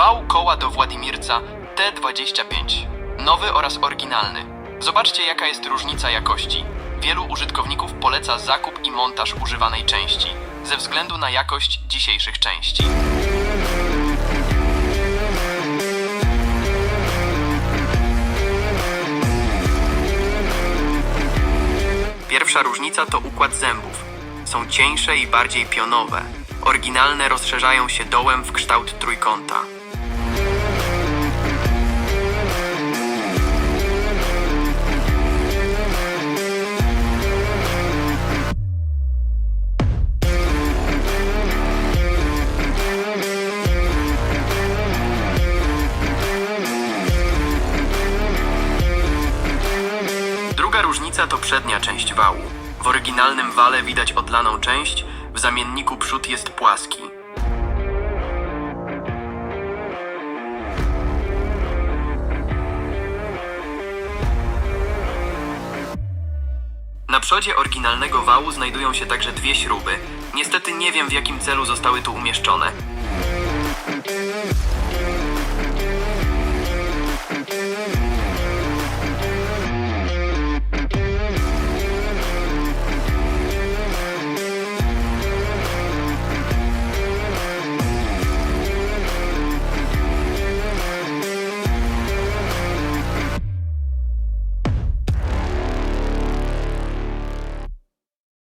Wał koła do Władimirca T25. Nowy oraz oryginalny. Zobaczcie jaka jest różnica jakości. Wielu użytkowników poleca zakup i montaż używanej części ze względu na jakość dzisiejszych części. Pierwsza różnica to układ zębów. Są cieńsze i bardziej pionowe. Oryginalne rozszerzają się dołem w kształt trójkąta. Druga różnica to przednia część wału. W oryginalnym wale widać odlaną część, w zamienniku przód jest płaski. Na przodzie oryginalnego wału znajdują się także dwie śruby. Niestety nie wiem w jakim celu zostały tu umieszczone.